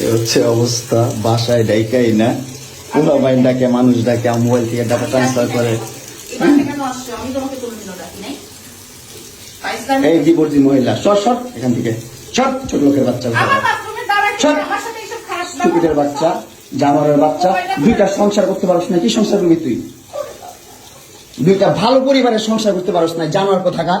এই হচ্ছে অবস্থা বাসায় ডাইকাই না। পুরো বাইন ডাকে মানুষ ডাকে মোবাইল থেকে ডাটা ট্রান্সফার করে। এই দিবর্জি মহিলা সর সর এখান থেকে। সর ছোট লোকের বাচ্চা সব। বাচ্চা জানোয়ারের বাচ্চা দুইটা সংসার করতে পারস না কি সংসার করবি তুই? দুইটা ভালো পরিবারের সংসার করতে পারস না জানোয়ার কোথাকার?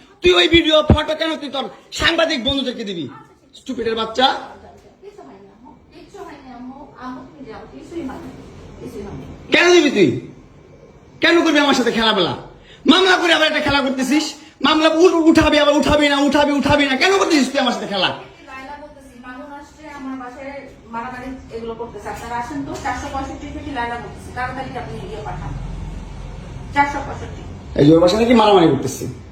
তুই ওই ভিডিও ফটো কেন তুই তোর সাংবাদিক বন্ধুদেরকে দিবি স্টুপিডের বাচ্চা। কেন দিবি তুই কেন করবি আমার সাথে খেলাবেলা মামলা করে আবার একটা খেলা করতেছিস মামলা উঠাবি আবার উঠাবি না উঠাবি উঠাবি না কেন করতেছিস তুই আমার সাথে খেলা মারামারি এগুলো করতেছে। আপনারা আসেন তো, 465 থেকে লায়লা বলতেছি। তাড়াতাড়ি আপনি ইয়ে পাঠান। 465 এই যে ওর বাসা নাকি মারামারি করতেছি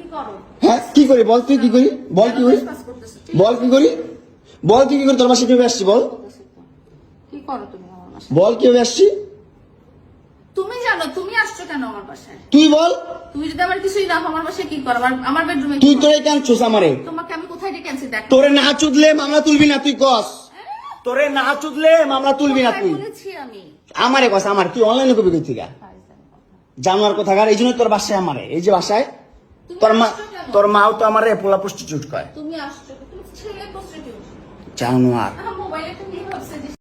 করো হ্যাঁ কি করি? বল তুই কি করি? বল কি করি? বল কি করি? বল তুই কি করি? তোর বাসায় কীভাবে আসছি বল? কি করো তুমি আমার বাসায় বল কীভাবে আসছি? তুমি জানো তুমি আসছো কেন আমার বাসায়? তুই বল। তুমি যদি আমার কিছুই না আমার বাসায় কি করো? আমার আমার বেডরুমে তুই তোরে কেন ছোস আমারে? তোমাকে আমি কোথায় ডেকে আনছি? দেখ। তোরে না চুদলে মামলা তুলবি না তুই কস। তোরে না চুদলে মামলা তুলবি না তুই। আমি? আমারে কস আমার। তুই অনলাইনে কবি কই থেকে জানোয়ার কোথাকার? এই জন্য তোর বাসায় আমারে। এই যে বাসায় তোর মা? তোর মাও তো আমারে পোলা প্রস্টিটিউট কয়। তুমি আসছো তুমি ছেলে প্রস্টিটিউট জানোয়ার। মোবাইলে তুমি ভাবছে যে